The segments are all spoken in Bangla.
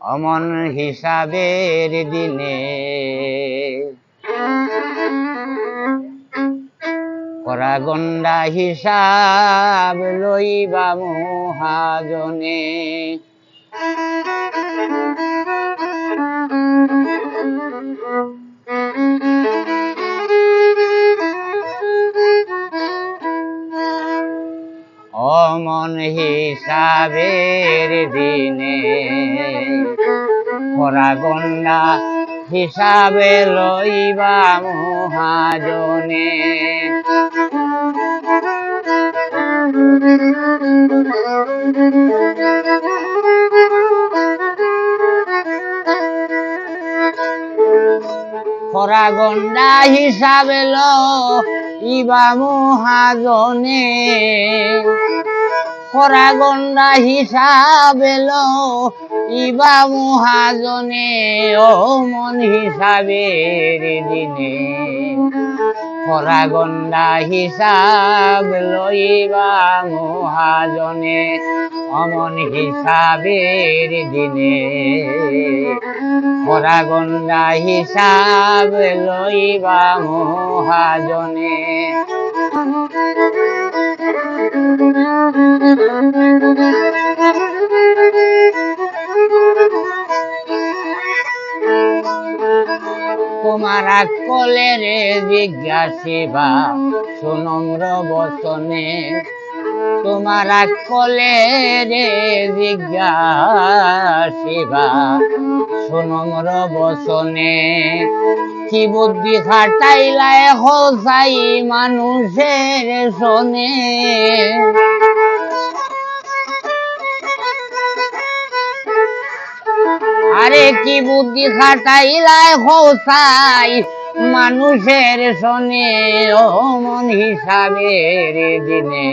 অমন হিসাবের দিনে করা গন্ডা হিসাব লইবা মহাজনে। অমন হিসাবের দিনে। করা গন্ডা হিসাবে লইবা মহাজনে। গন্ডা হিসাবে লইবা মহাজনে। করা গন্ডা হিসাবে লো ইবা মহাজনে ও মন হিসাবের দিনে। করা গন্ডা হিসাব লইবা মহাজনে অমন হিসাবের দিনে। করা গন্ডা হিসাব লইবা মহাজনে। তোমার কলের জিজ্ঞাসিবা সুনম্র বচনে, তোমার কলের জিজ্ঞাসিবা সুনম্র বচনে, কি বুদ্ধি খাটাইলায় হোসাই মানুষের শোনে? আরে কি বুদ্ধি খাটাইলায় হোসাই? মানুষের শোনে ও মন হিসাবের দিনে।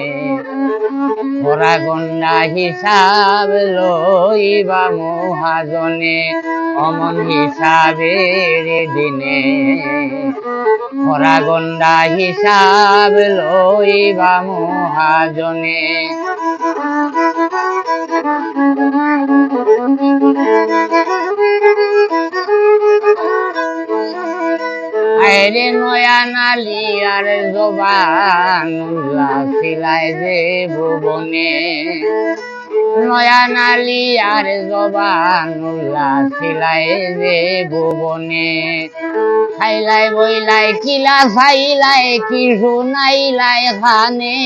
ওরা গন্ডা হিসাব লইবা মহাজনে, অমন হিসাবের দিনে। ওরা গন্ডা হিসাব লইবা মহাজনে। আরে নয়া নালি আর জবান সিলাই যে ভুবনে। নয়া নালি আর জবান সিলাই যে ভুবনে। খাইলাই বইলাই কিলা খাইলাই কি শুনাইলাই খানে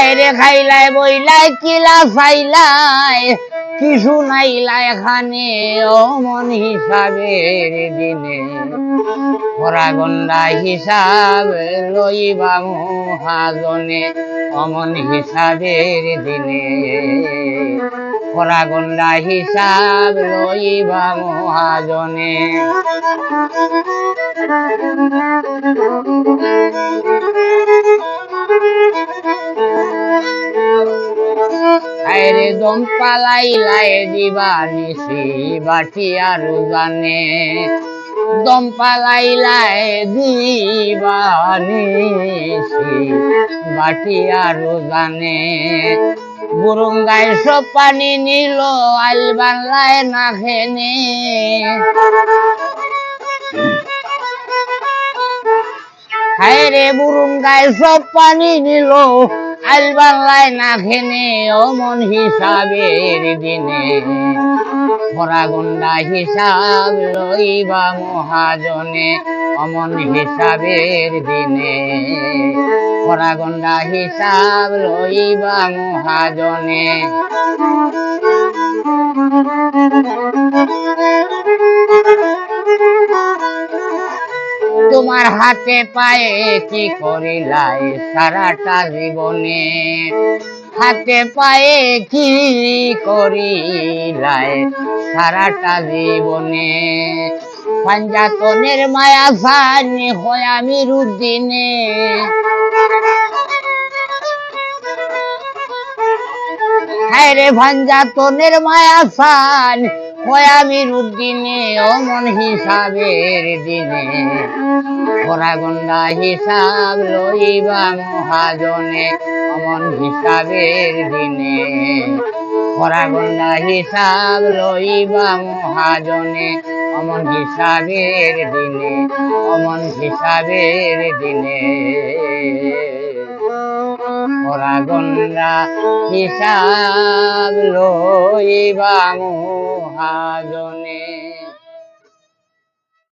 আরে খাইলাই বইলাই কিলা খাইলাই কিছু নাইলা এখানে, অমন হিসাবের দিনে। খরা গন্ডা হিসাব লইবা মহাজনে, অমন হিসাবের দিনে। খরা গন্ডা হিসাব লইবা মহাজনে। আরে দম পালাইলাই দিবা নিশি বাটি আর জানে। দম পালাইলাই দিবা নিশি বাটি আর জানে। বুরুঙ্গায় সব পানি নিল আল বাংলায় না খেনে। হায় রে বুরুঙ্গায় সব পানি নিল আল বাংলায় না খেনে অমন হিসাবের দিনে। খরা গন্ডা হিসাব লইবা মহাজনে অমন হিসাবের দিনে। খরা গন্ডা হিসাব লইবা মহাজনে তোমার হাতে পায়ে কি করিলাই সারাটা জীবনে? হাতে পায়ে কি করিলাই সারাটা জীবনে? পাঞ্জাতনের মায়া সানি হয় আমি রুদিনে হ্যাঁ রে ভাঞ্জাতনের মায়া সান হয়ামির উদ্দিনে অমন হিসাবের দিনে। পরাগন্ডা হিসাব লইবা মহাজনে অমন হিসাবের দিনে। পরাগন্ডা হিসাব লইবা মহাজনে অমন হিসাবের দিনে, অমন হিসাবের দিনে। পরাগন্ডা হিসাব লইবা মহাজনে